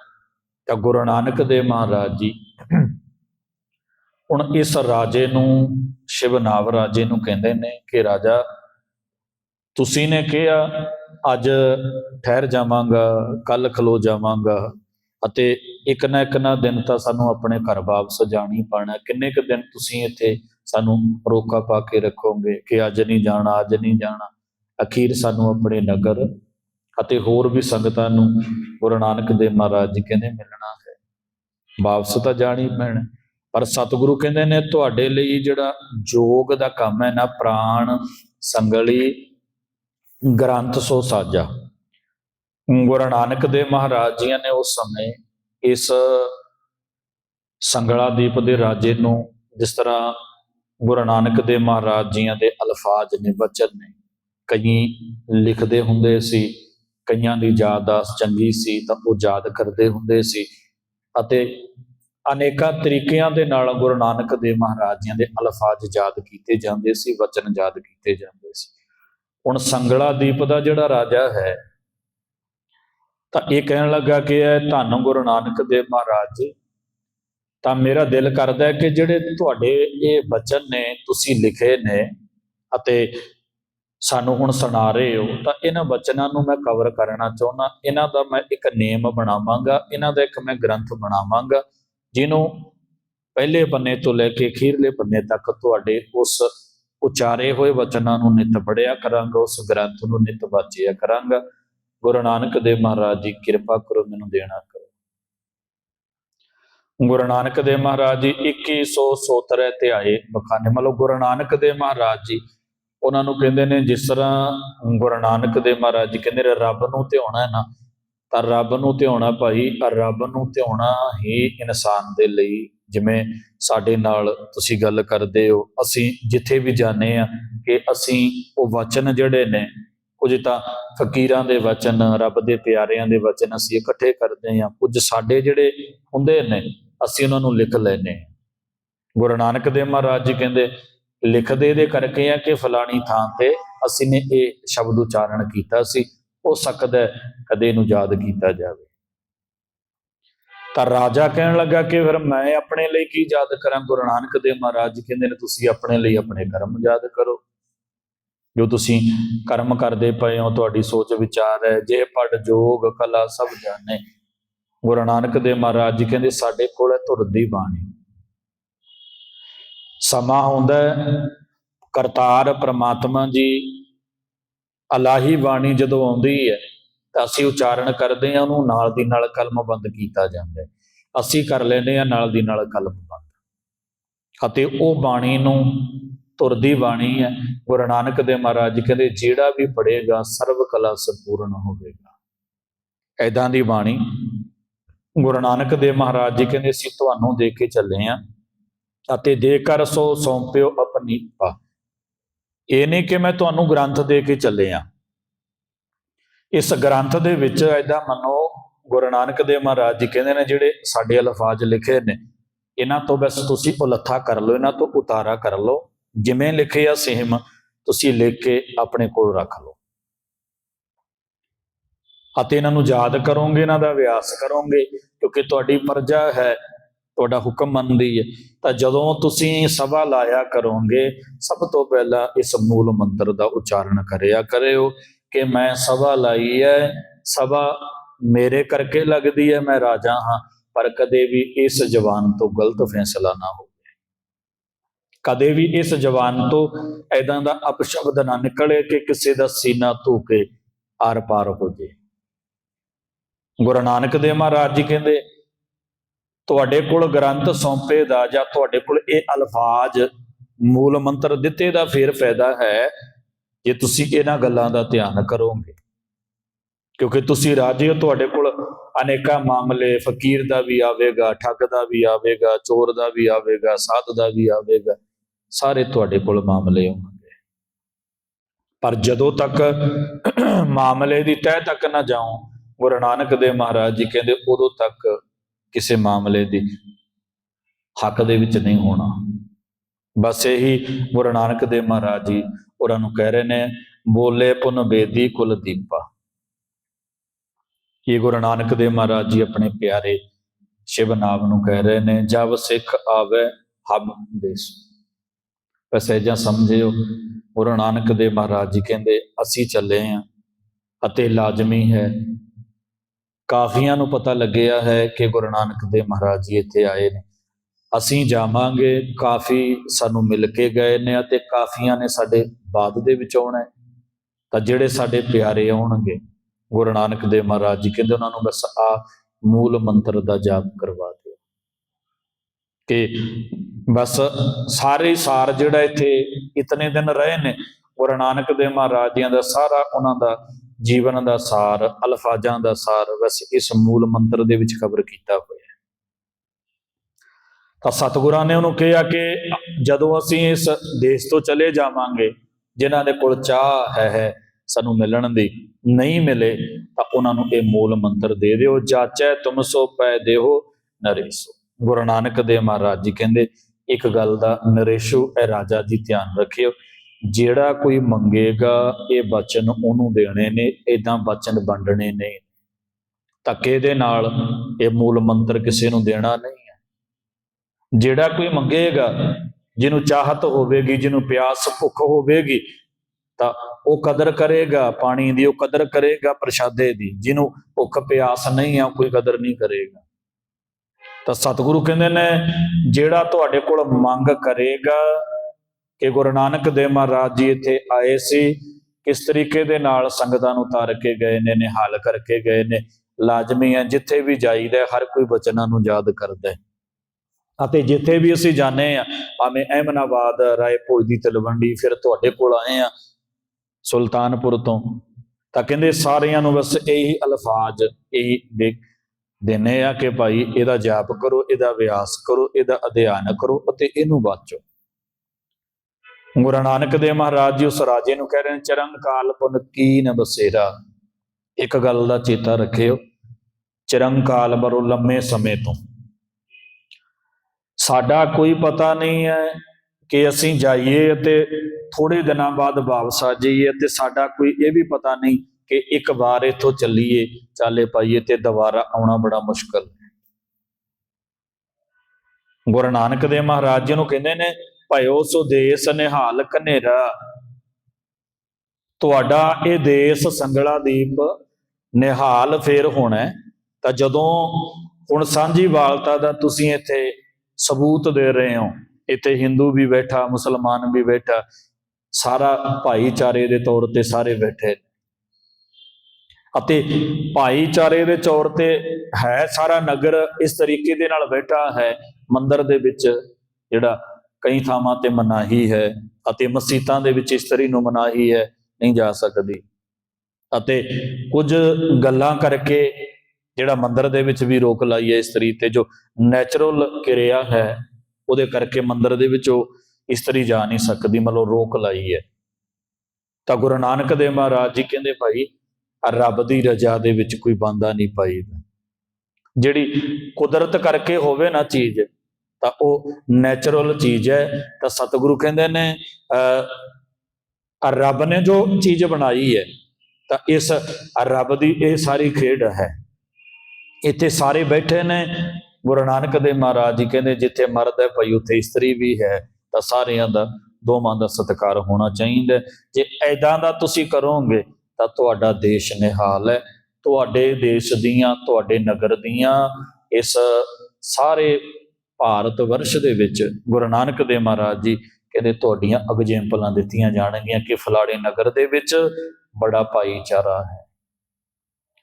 ਤਾਂ ਗੁਰੂ ਨਾਨਕ ਦੇਵ ਮਹਾਰਾਜ ਜੀ, ਹੁਣ ਇਸ ਰਾਜੇ ਨੂੰ, ਸ਼ਿਵ ਨਾਵ ਰਾਜੇ ਨੂੰ ਕਹਿੰਦੇ ਨੇ ਕਿ ਰਾਜਾ ਤੁਸੀਂ ਨੇ ਕਿਹਾ, ਅੱਜ ਠਹਿਰ ਜਾਵਾਂਗਾ ਕੱਲ ਖਲੋ ਜਾਵਾਂਗਾ ਅਤੇ ਇੱਕ ਨਾ ਇੱਕ ਨਾ ਦਿਨ ਤਾਂ ਸਾਨੂੰ ਆਪਣੇ ਘਰ ਵਾਪਸ ਜਾਣੀ ਪੈਣਾ। ਕਿੰਨੇ ਕੁ ਦਿਨ ਤੁਸੀਂ ਇੱਥੇ ਸਾਨੂੰ ਰੋਕਾ ਪਾ ਕੇ ਰੱਖੋਗੇ ਕਿ ਅੱਜ ਨਹੀਂ ਜਾਣਾ, ਅੱਜ ਨਹੀਂ ਜਾਣਾ? ਅਖੀਰ ਸਾਨੂੰ ਆਪਣੇ ਨਗਰ ਅਤੇ ਹੋਰ ਵੀ ਸੰਗਤਾਂ ਨੂੰ ਗੁਰੂ ਨਾਨਕ ਦੇਵ ਮਹਾਰਾਜ ਜੀ ਕਹਿੰਦੇ ਮਿਲਣਾ ਹੈ। ਵਾਪਸ ਤਾਂ ਜਾਣੀ ਪੈਣਾ, ਪਰ ਸਤਿਗੁਰੂ ਕਹਿੰਦੇ ਨੇ ਤੁਹਾਡੇ ਲਈ ਜਿਹੜਾ ਜੋਗ ਦਾ ਕੰਮ ਹੈ ਨਾ, ਪ੍ਰਾਣ ਸੰਗਲੀ ਗ੍ਰੰਥ ਸੋ ਸਾਜਾ। ਗੁਰੂ ਨਾਨਕ ਦੇਵ ਮਹਾਰਾਜ ਜੀ ਨੇ ਉਸ ਸਮੇਂ ਇਸ ਸੰਗਲਾ ਦੀਪ ਦੇ ਰਾਜੇ ਨੂੰ ਜਿਸ ਤਰ੍ਹਾਂ ਗੁਰੂ ਨਾਨਕ ਦੇਵ ਮਹਾਰਾਜ ਜੀਆਂ ਦੇ ਅਲਫਾਜ਼ ਨੇ, ਵਚਨ ਨੇ, ਕਈ ਲਿਖਦੇ ਹੁੰਦੇ ਸੀ, ਕਈਆਂ ਦੀ ਯਾਦਾਸ਼ਤ ਚੰਗੀ ਸੀ ਤਾਂ ਉਹ ਯਾਦ ਕਰਦੇ ਹੁੰਦੇ ਸੀ ਅਤੇ ਅਨੇਕਾਂ ਤਰੀਕਿਆਂ ਦੇ ਨਾਲ ਗੁਰੂ ਨਾਨਕ ਦੇਵ ਮਹਾਰਾਜ ਜੀਆਂ ਦੇ ਅਲਫਾਜ਼ ਯਾਦ ਕੀਤੇ ਜਾਂਦੇ ਸੀ, ਵਚਨ ਯਾਦ ਕੀਤੇ ਜਾਂਦੇ ਸੀ। ਹੁਣ ਸੰਗਲਾ ਦੀਪ ਦਾ ਜਿਹੜਾ ਰਾਜਾ ਹੈ, ਤਾਂ ਇਹ ਕਹਿਣ ਲੱਗਾ ਕਿ ਇਹ ਧੰਨ ਗੁਰੂ ਨਾਨਕ ਦੇਵ ਮਹਾਰਾਜ ਜੀ, ਤਾਂ ਮੇਰਾ ਦਿਲ ਕਰਦਾ ਹੈ ਕਿ ਜਿਹੜੇ ਤੁਹਾਡੇ ਇਹ ਬਚਨ ਨੇ, ਤੁਸੀਂ ਲਿਖੇ ਨੇ ਅਤੇ ਸਾਨੂੰ ਹੁਣ ਸੁਣਾ ਰਹੇ ਹੋ, ਤਾਂ ਇਹਨਾਂ ਬਚਨਾਂ ਨੂੰ ਮੈਂ ਕਵਰ ਕਰਨਾ ਚਾਹੁੰਦਾ, ਇਹਨਾਂ ਦਾ ਮੈਂ ਇੱਕ ਨੇਮ ਬਣਾਵਾਂਗਾ, ਇਹਨਾਂ ਦਾ ਇੱਕ ਮੈਂ ਗ੍ਰੰਥ ਬਣਾਵਾਂਗਾ, ਜਿਹਨੂੰ ਪਹਿਲੇ ਪੰਨੇ ਤੋਂ ਲੈ ਕੇ ਅਖੀਰਲੇ ਪੰਨੇ ਤੱਕ ਤੁਹਾਡੇ ਉਸ ਉਚਾਰੇ ਹੋਏ ਵਚਨਾਂ ਨੂੰ ਨਿਤ ਪੜਿਆ ਕਰਾਂਗਾ, ਉਸ ਗ੍ਰੰਥ ਨੂੰ ਨਿਤ ਵਾਚਿਆ ਕਰਾਂਗਾ। ਗੁਰੂ ਨਾਨਕ ਦੇਵ ਮਹਾਰਾਜ ਜੀ, ਕਿਰਪਾ ਕਰੋ, ਮੈਨੂੰ ਦੇਣਾ ਕਰੋ। ਗੁਰੂ ਨਾਨਕ ਦੇਵ ਮਹਾਰਾਜ ਜੀ 2100 ਸੋਤਰੇ ਤੇ ਆਏ ਬਖਾਨੇ। ਮਤਲਬ ਗੁਰੂ ਨਾਨਕ ਦੇਵ ਮਹਾਰਾਜ ਜੀ, ਉਹਨਾਂ ਨੂੰ ਕਹਿੰਦੇ ਨੇ, ਜਿਸ ਤਰ੍ਹਾਂ ਗੁਰੂ ਨਾਨਕ ਦੇਵ ਮਹਾਰਾਜ ਜੀ ਕਹਿੰਦੇ ਨੇ, ਰੱਬ ਨੂੰ ਧਿਆਉਣਾ ਨਾ, ਤਾਂ ਰੱਬ ਨੂੰ ਧਿਆਉਣਾ ਭਾਈ, ਰੱਬ ਨੂੰ ਧਿਆਉਣਾ ਹੀ ਇਨਸਾਨ ਦੇ ਲਈ ਜਿਵੇਂ ਸਾਡੇ ਨਾਲ ਤੁਸੀਂ ਗੱਲ ਕਰਦੇ ਹੋ, ਅਸੀਂ ਜਿੱਥੇ ਵੀ ਜਾਂਦੇ ਆ ਕਿ ਅਸੀਂ ਉਹ ਵਚਨ ਜਿਹੜੇ ਨੇ, ਕੁਝ ਤਾਂ ਫਕੀਰਾਂ ਦੇ ਵਚਨ, ਰੱਬ ਦੇ ਪਿਆਰਿਆਂ ਦੇ ਵਚਨ ਅਸੀਂ ਇਕੱਠੇ ਕਰਦੇ ਆ ਕੁਝ ਸਾਡੇ ਜਿਹੜੇ ਹੁੰਦੇ ਨੇ, ਅਸੀਂ ਉਹਨਾਂ ਨੂੰ ਲਿਖ ਲੈਨੇ ਆ ਗੁਰੂ ਨਾਨਕ ਦੇਵ ਮਹਾਰਾਜ ਜੀ ਕਹਿੰਦੇ, ਲਿਖਦੇ ਦੇ ਕਰਕੇ ਆ ਕਿ ਫਲਾਣੀ ਥਾਂ ਤੇ ਅਸੀਂ ਨੇ ਇਹ ਸ਼ਬਦ ਉਚਾਰਨ ਕੀਤਾ ਸੀ ਹੋ ਸਕਦਾ ਕਦੇ ਇਹਨੂੰ ਯਾਦ ਕੀਤਾ ਜਾਵੇ। ਤਾਂ ਰਾਜਾ ਕਹਿਣ ਲੱਗਾ ਕਿ ਫਿਰ ਮੈਂ ਆਪਣੇ ਲਈ ਕੀ ਯਾਦ ਕਰਾਂ? ਗੁਰੂ ਨਾਨਕ ਦੇਵ ਮਹਾਰਾਜ ਜੀ ਕਹਿੰਦੇ ਨੇ, ਤੁਸੀਂ ਆਪਣੇ ਲਈ ਆਪਣੇ ਕਰਮ ਯਾਦ ਕਰੋ। ਜੋ ਤੁਸੀਂ ਕਰਮ ਕਰਦੇ ਪਏ ਹੋ, ਤੁਹਾਡੀ ਸੋਚ ਵਿਚਾਰ ਹੈ, ਜੇ ਪੜ ਜੋਗ, ਕਲਾ ਸਭ ਜਾਣੇ। ਗੁਰੂ ਨਾਨਕ ਦੇਵ ਮਹਾਰਾਜ ਜੀ ਕਹਿੰਦੇ, ਸਾਡੇ ਕੋਲ ਹੈ ਧੁਰ ਦੀ ਬਾਣੀ। ਸਮਾਂ ਹੁੰਦਾ ਕਰਤਾਰ ਪ੍ਰਮਾਤਮਾ ਜੀ, ਅਲਾਹੀ ਬਾਣੀ ਜਦੋਂ ਆਉਂਦੀ ਹੈ ਤਾਂ ਅਸੀਂ ਉਚਾਰਨ ਕਰਦੇ ਹਾਂ, ਉਹਨੂੰ ਨਾਲ ਦੀ ਨਾਲ ਕਲਮ ਬੰਦ ਕੀਤਾ ਜਾਂਦਾ ਅਸੀਂ ਕਰ ਲੈਂਦੇ ਹਾਂ, ਨਾਲ ਦੀ ਨਾਲ ਕਲਮ ਬੰਦ। ਅਤੇ ਉਹ ਬਾਣੀ ਨੂੰ ਤੁਰਦੀ ਬਾਣੀ ਹੈ। ਗੁਰੂ ਨਾਨਕ ਦੇ ਮਹਾਰਾਜ ਜੀ ਕਹਿੰਦੇ, ਜਿਹੜਾ ਵੀ ਪੜੇਗਾ ਸਰਵ ਕਲਾ ਸੰਪੂਰਨ ਹੋਵੇਗਾ। ਐਦਾਂ ਦੀ ਬਾਣੀ। ਗੁਰੂ ਨਾਨਕ ਦੇ ਮਹਾਰਾਜ ਜੀ ਕਹਿੰਦੇ, ਅਸੀਂ ਤੁਹਾਨੂੰ ਦੇ ਕੇ ਚੱਲੇ ਆ ਅਤੇ ਦੇ ਕਰ ਸੋ ਸੌਂਪਿਓ ਆਪਣੀ ਪਾ ਇਹ ਨਹੀਂ ਕਿ ਮੈਂ ਤੁਹਾਨੂੰ ਗ੍ਰੰਥ ਦੇ ਕੇ ਚੱਲੇ ਆ ਇਸ ਗ੍ਰੰਥ ਦੇ ਵਿੱਚ ਐਦਾਂ ਮੰਨੋ ਗੁਰੂ ਨਾਨਕ ਦੇਵ ਮਹਾਰਾਜ ਜੀ ਕਹਿੰਦੇ ਨੇ ਜਿਹੜੇ ਸਾਡੇ ਅਲਫਾਜ਼ ਲਿਖੇ ਨੇ, ਇਹਨਾਂ ਤੋਂ ਬਸ ਤੁਸੀਂ ਉਲੱਥਾ ਕਰ ਲਓ, ਇਹਨਾਂ ਤੋਂ ਉਤਾਰਾ ਕਰ ਲਓ, ਜਿਵੇਂ ਲਿਖੇ ਆ ਸੇਮ, ਤੁਸੀਂ ਲਿਖ ਕੇ ਆਪਣੇ ਕੋਲ ਰੱਖ ਲਓ। ਅਤੇ ਇਹਨਾਂ ਨੂੰ ਯਾਦ ਕਰੋਗੇ, ਇਹਨਾਂ ਦਾ ਅਭਿਆਸ ਕਰੋਗੇ, ਕਿਉਂਕਿ ਤੁਹਾਡੀ ਪਰਜਾ ਹੈ, ਤੁਹਾਡਾ ਹੁਕਮ ਮੰਨਦੀ ਹੈ। ਤਾਂ ਜਦੋਂ ਤੁਸੀਂ ਸਭਾ ਲਾਇਆ ਕਰੋਗੇ, ਸਭ ਤੋਂ ਪਹਿਲਾਂ ਇਸ ਮੂਲ ਮੰਤਰ ਦਾ ਉਚਾਰਨ ਕਰਿਆ ਕਰਿਓ ਕਿ ਮੈਂ ਸਭਾ ਲਾਈ ਹੈ ਸਭਾ ਮੇਰੇ ਕਰਕੇ ਲੱਗਦੀ ਹੈ ਮੈਂ ਰਾਜਾ ਹਾਂ, ਪਰ ਕਦੇ ਵੀ ਇਸ ਜਵਾਨ ਤੋਂ ਗਲਤ ਫੈਸਲਾ ਨਾ ਹੋਵੇ। ਕਦੇ ਵੀ ਇਸ ਜਵਾਨ ਤੋਂ ਐਦਾਂ ਦਾ ਅਪਸ਼ਬਦ ਨਾ ਨਿਕਲੇ ਕਿ ਕਿਸੇ ਦਾ ਸੀਨਾ ਧੂ ਕੇ ਆਰ ਪਾਰ ਹੋ ਜੇ। ਗੁਰੂ ਨਾਨਕ ਦੇਵ ਮਹਾਰਾਜ ਜੀ ਕਹਿੰਦੇ, ਤੁਹਾਡੇ ਕੋਲ ਗ੍ਰੰਥ ਸੌਂਪੇ ਦਾ ਜਾਂ ਤੁਹਾਡੇ ਕੋਲ ਇਹ ਅਲਫਾਜ਼ ਮੂਲ ਮੰਤਰ ਦਿੱਤੇ ਦਾ ਫੇਰ ਫਾਇਦਾ ਹੈ ਜੇ ਤੁਸੀਂ ਇਹਨਾਂ ਗੱਲਾਂ ਦਾ ਧਿਆਨ ਕਰੋਗੇ, ਕਿਉਂਕਿ ਤੁਸੀਂ ਰਾਜੇ ਹੋ, ਤੁਹਾਡੇ ਕੋਲ ਅਨੇਕਾਂ ਮਾਮਲੇ, ਫਕੀਰ ਦਾ ਵੀ ਆਵੇਗਾ, ਠੱਗ ਦਾ ਵੀ ਆਵੇਗਾ, ਚੋਰ ਦਾ ਵੀ ਆਵੇਗਾ, ਸਾਧ ਦਾ ਵੀ ਆਵੇਗਾ, ਸਾਰੇ ਤੁਹਾਡੇ ਕੋਲ ਮਾਮਲੇ ਹੋਣਗੇ। ਪਰ ਜਦੋਂ ਤੱਕ ਮਾਮਲੇ ਦੀ ਤਹਿ ਤੱਕ ਨਾ ਜਾਓ, ਗੁਰੂ ਨਾਨਕ ਦੇਵ ਮਹਾਰਾਜ ਜੀ ਕਹਿੰਦੇ, ਉਦੋਂ ਤੱਕ ਕਿਸੇ ਮਾਮਲੇ ਦੀ ਹੱਕ ਦੇ ਵਿੱਚ ਨਹੀਂ ਹੋਣਾ। ਬਸ ਇਹੀ ਗੁਰੂ ਨਾਨਕ ਦੇਵ ਮਹਾਰਾਜ ਜੀ ਉਹਨਾਂ ਨੂੰ ਕਹਿ ਰਹੇ ਨੇ, ਬੋਲੇ ਪੁਨ ਬੇਦੀ ਕੁਲ ਦੀਪਾ। ਇਹ ਗੁਰੂ ਨਾਨਕ ਦੇਵ ਮਹਾਰਾਜ ਜੀ ਆਪਣੇ ਪਿਆਰੇ ਸ਼ਿਵ ਨਾਮ ਨੂੰ ਕਹਿ ਰਹੇ ਨੇ, ਜਬ ਸਿੱਖ ਆਵੇ ਹਬ ਦੇਸ। ਵੈਸੇ ਸਮਝਿਓ, ਗੁਰੂ ਨਾਨਕ ਦੇਵ ਮਹਾਰਾਜ ਜੀ ਕਹਿੰਦੇ, ਅਸੀਂ ਚੱਲੇ ਆਂ ਅਤੇ ਲਾਜ਼ਮੀ ਹੈ। ਕਾਫੀਆਂ ਨੂੰ ਪਤਾ ਲੱਗਿਆ ਹੈ ਕਿ ਗੁਰੂ ਨਾਨਕ ਦੇਵ ਮਹਾਰਾਜ ਜੀ ਇੱਥੇ ਆਏ ਨੇ। ਅਸੀਂ ਜਾਵਾਂਗੇ। ਕਾਫੀ ਸਾਨੂੰ ਮਿਲ ਕੇ ਗਏ ਨੇ ਅਤੇ ਕਾਫੀਆਂ ਨੇ ਸਾਡੇ ਬਾਅਦ ਦੇ ਵਿੱਚ ਆਉਣਾ ਤਾਂ ਜਿਹੜੇ ਸਾਡੇ ਪਿਆਰੇ ਆਉਣਗੇ, ਗੁਰੂ ਨਾਨਕ ਦੇਵ ਮਹਾਰਾਜ ਜੀ ਕਹਿੰਦੇ ਉਹਨਾਂ ਨੂੰ ਬਸ ਆ ਮੂਲ ਮੰਤਰ ਦਾ ਜਾਪ ਕਰਵਾ ਦਿਓ। ਕਿ ਬਸ ਸਾਰੇ ਸਾਰ ਜਿਹੜਾ ਇੱਥੇ ਇਤਨੇ ਦਿਨ ਰਹੇ ਨੇ, ਗੁਰੂ ਨਾਨਕ ਦੇਵ ਮਹਾਰਾਜ ਜੀਆਂ ਦਾ ਸਾਰਾ ਉਹਨਾਂ ਦਾ ਜੀਵਨ ਦਾ ਸਾਰ, ਅਲਫਾਜ਼ਾਂ ਦਾ ਸਾਰ ਬਸ ਇਸ ਮੂਲ ਮੰਤਰ ਦੇ ਵਿੱਚ ਕਵਰ ਕੀਤਾ ਹੋਇਆ ਹੈ। ਤਾਂ ਸਤਿਗੁਰਾਂ ਨੇ ਉਹਨੂੰ ਕਿਹਾ ਕਿ ਜਦੋਂ ਅਸੀਂ ਇਸ ਦੇਸ਼ ਤੋਂ ਚਲੇ ਜਾਵਾਂਗੇ, ਜਿਨ੍ਹਾਂ ਦੇ ਕੋਲ ਚਾਹ ਹੈ ਹੈ, ਸਾਨੂੰ ਮਿਲਣ ਦੀ ਨਹੀਂ ਮਿਲੇ, ਤਾਂ ਉਹਨਾਂ ਨੂੰ ਇਹ ਮੂਲ ਮੰਤਰ ਦੇ ਦਿਓ, ਜਾਚੈ ਤੁਮ ਸੋ, ਪੈ ਦੇਹੋ ਨਰੇਸ਼ੋ। ਗੁਰੂ ਨਾਨਕ ਦੇਵ ਮਹਾਰਾਜ ਜੀ ਕਹਿੰਦੇ, ਇੱਕ ਗੱਲ ਦਾ ਨਰੇਸ਼ੋ, ਇਹ ਰਾਜਾ ਜੀ ਧਿਆਨ ਰੱਖਿਓ, ਜਿਹੜਾ ਕੋਈ ਮੰਗੇਗਾ, ਇਹ ਬਚਨ ਉਹਨੂੰ ਦੇਣੇ ਨੇ ਇਦਾਂ ਬਚਨ ਵੰਡਣੇ ਨੇ। ਧੱਕੇ ਦੇ ਨਾਲ ਇਹ ਮੂਲ ਮੰਤਰ ਕਿਸੇ ਨੂੰ ਦੇਣਾ ਨਹੀਂ। ਜਿਹੜਾ ਕੋਈ ਮੰਗੇਗਾ, ਜਿਹਨੂੰ ਚਾਹਤ ਹੋਵੇਗੀ, ਜਿਹਨੂੰ ਪਿਆਸ, ਭੁੱਖ ਹੋਵੇਗੀ, ਤਾਂ ਉਹ ਕਦਰ ਕਰੇਗਾ, ਪਾਣੀ ਦੀ ਉਹ ਕਦਰ ਕਰੇਗਾ, ਪ੍ਰਸ਼ਾਦੇ ਦੀ, ਜਿਹਨੂੰ ਭੁੱਖ, ਪਿਆਸ ਨਹੀਂ ਆ ਉਹ ਕੋਈ ਕਦਰ ਨਹੀਂ ਕਰੇਗਾ। ਤਾਂ ਸਤਿਗੁਰੂ ਕਹਿੰਦੇ ਨੇ, ਜਿਹੜਾ ਤੁਹਾਡੇ ਕੋਲ ਮੰਗ ਕਰੇਗਾ ਕਿ ਗੁਰੂ ਨਾਨਕ ਦੇਵ ਮਹਾਰਾਜ ਜੀ ਇੱਥੇ ਆਏ ਸੀ, ਕਿਸ ਤਰੀਕੇ ਦੇ ਨਾਲ ਸੰਗਤਾਂ ਨੂੰ ਤਾਰ ਕੇ ਗਏ ਨੇ, ਨਿਹਾਲ ਕਰਕੇ ਗਏ ਨੇ, ਲਾਜ਼ਮੀ ਹੈ ਜਿੱਥੇ ਵੀ ਜਾਈਦਾ, ਹਰ ਕੋਈ ਬਚਨਾਂ ਨੂੰ ਯਾਦ ਕਰਦਾ ਹੈ। ਅਤੇ ਜਿੱਥੇ ਵੀ ਅਸੀਂ ਜਾਂਦੇ ਆ ਭਾਵੇਂ ਅਹਿਮਨਾਬਾਦ ਰਾਏ ਭੋਜ ਦੀ ਤਲਵੰਡੀ ਫਿਰ ਤੁਹਾਡੇ ਕੋਲ ਆਏ ਆ ਸੁਲਤਾਨਪੁਰ ਤੋਂ, ਤਾਂ ਕਹਿੰਦੇ ਸਾਰਿਆਂ ਨੂੰ ਬਸ ਇਹੀ ਅਲਫਾਜ਼, ਇਹੀ ਦੇ ਦੇਨੇ ਆ ਕਿ ਭਾਈ ਇਹਦਾ ਜਾਪ ਕਰੋ, ਇਹਦਾ ਵਿਆਸ ਕਰੋ, ਇਹਦਾ ਅਧਿਐਨ ਕਰੋ ਅਤੇ ਇਹਨੂੰ ਬਾਚੋ ਗੁਰੂ ਨਾਨਕ ਦੇਵ ਮਹਾਰਾਜ ਜੀ ਉਸ ਰਾਜੇ ਨੂੰ ਕਹਿ ਰਹੇ ਨੇ ਚਰਨ ਕਾਲ ਪੁਨ ਕੀਨ ਬਸੇਰਾ। ਇੱਕ ਗੱਲ ਦਾ ਚੇਤਾ ਰੱਖਿਓ ਚਰਨ ਕਾਲ ਬਰੋ ਲੰਮੇ ਸਮੇਂ ਤੋਂ। ਸਾਡਾ ਕੋਈ ਪਤਾ ਨਹੀਂ ਹੈ ਕਿ ਅਸੀਂ ਜਾਈਏ ਅਤੇ ਥੋੜੇ ਦਿਨਾਂ ਬਾਅਦ ਵਾਪਸ ਆ ਜਾਈਏ ਤੇ ਸਾਡਾ ਕੋਈ ਇਹ ਵੀ ਪਤਾ ਨਹੀਂ ਕਿ ਇੱਕ ਵਾਰ ਇੱਥੋਂ ਚੱਲੀਏ, ਚਾਲੇ ਪਾਈਏ ਤੇ ਦੁਬਾਰਾ ਆਉਣਾ ਬੜਾ ਮੁਸ਼ਕਲ ਹੈ। ਗੁਰੂ ਨਾਨਕ ਦੇਵ ਮਹਾਰਾਜ ਜੀ ਨੂੰ ਕਹਿੰਦੇ ਨੇ, ਭਇਓ ਸੋ ਦੇਸ ਨਿਹਾਲ ਕਨੇਰਾ ਤੁਹਾਡਾ ਇਹ ਦੇਸ਼ ਸੰਗਲਾ ਦੀਪ ਨਿਹਾਲ ਫੇਰ ਹੋਣਾ ਤਾਂ ਜਦੋਂ ਹੁਣ ਸਾਂਝੀ ਵਾਲਤਾ ਦਾ ਤੁਸੀਂ ਇੱਥੇ ਸਬੂਤ ਦੇ ਰਹੇ ਹੋ। ਇੱਥੇ ਹਿੰਦੂ ਵੀ ਬੈਠਾ, ਮੁਸਲਮਾਨ ਵੀ ਬੈਠਾ, ਸਾਰਾ ਭਾਈਚਾਰੇ ਦੇ ਤੌਰ ਤੇ ਸਾਰੇ ਬੈਠੇ ਅਤੇ ਭਾਈਚਾਰੇ ਦੇ ਤੌਰ ਤੇ ਹੈ ਸਾਰਾ ਨਗਰ, ਇਸ ਤਰੀਕੇ ਦੇ ਨਾਲ ਬੈਠਾ ਹੈ, ਮੰਦਰ ਦੇ ਵਿੱਚ ਜਿਹੜਾ ਕਈ ਥਾਵਾਂ ਤੇ ਮਨਾਹੀ ਹੈ ਅਤੇ ਮਸਜਿਦਾਂ ਦੇ ਵਿੱਚ ਇਸਤਰੀ ਨੂੰ ਮਨਾਹੀ ਹੈ, ਨਹੀਂ ਜਾ ਸਕਦੀ। ਅਤੇ ਕੁਝ ਗੱਲਾਂ ਕਰਕੇ ਜਿਹੜਾ ਮੰਦਰ ਦੇ ਵਿੱਚ ਵੀ ਰੋਕ ਲਾਈ ਹੈ ਇਸਤਰੀ ਤੇ, ਜੋ ਨੈਚੁਰਲ ਕਿਰਿਆ ਹੈ, ਉਹਦੇ ਕਰਕੇ ਮੰਦਰ ਦੇ ਵਿੱਚ ਉਹ ਇਸਤਰੀ ਜਾ ਨਹੀਂ ਸਕਦੀ, ਮਤਲਬ ਰੋਕ ਲਾਈ ਹੈ। ਤਾਂ ਗੁਰੂ ਨਾਨਕ ਦੇਵ ਮਹਾਰਾਜ ਜੀ ਕਹਿੰਦੇ, ਭਾਈ, ਰੱਬ ਦੀ ਰਜ਼ਾ ਦੇ ਵਿੱਚ ਕੋਈ ਬੰਦਾ ਨਹੀਂ ਪਾਈਦਾ ਜਿਹੜੀ ਕੁਦਰਤ ਕਰਕੇ ਹੋਵੇ ਨਾ ਚੀਜ਼, ਤਾਂ ਉਹ ਨੈਚੁਰਲ ਚੀਜ਼ ਹੈ। ਤਾਂ ਸਤਿਗੁਰੂ ਕਹਿੰਦੇ ਨੇ, ਅਹ ਰੱਬ ਨੇ ਜੋ ਚੀਜ਼ ਬਣਾਈ ਹੈ, ਤਾਂ ਇਸ ਰੱਬ ਦੀ ਇਹ ਸਾਰੀ ਖੇਡ ਹੈ। ਇੱਥੇ ਸਾਰੇ ਬੈਠੇ ਨੇ। ਗੁਰੂ ਨਾਨਕ ਦੇਵ ਮਹਾਰਾਜ ਜੀ ਕਹਿੰਦੇ, ਜਿੱਥੇ ਮਰਦ ਹੈ ਭਈ, ਉੱਥੇ ਇਸਤਰੀ ਵੀ ਹੈ। ਤਾਂ ਸਾਰਿਆਂ ਦਾ, ਦੋਵਾਂ ਦਾ ਸਤਿਕਾਰ ਹੋਣਾ ਚਾਹੀਦਾ ਜੇ ਐਦਾਂ ਦਾ ਤੁਸੀਂ ਕਰੋਗੇ, ਤਾਂ ਤੁਹਾਡਾ ਦੇਸ਼ ਨਿਹਾਲ ਹੈ। ਤੁਹਾਡੇ ਦੇਸ਼ ਦੀਆਂ, ਤੁਹਾਡੇ ਨਗਰ ਦੀਆਂ, ਇਸ ਸਾਰੇ ਭਾਰਤ ਵਰਸ਼ ਦੇ ਵਿੱਚ ਗੁਰੂ ਨਾਨਕ ਦੇਵ ਮਹਾਰਾਜ ਜੀ ਕਹਿੰਦੇ, ਤੁਹਾਡੀਆਂ ਐਗਜ਼ਾਮਪਲਾਂ ਦਿੱਤੀਆਂ ਜਾਣਗੀਆਂ ਕਿ ਫਲਾੜੇ ਨਗਰ ਦੇ ਵਿੱਚ ਬੜਾ ਭਾਈਚਾਰਾ ਹੈ।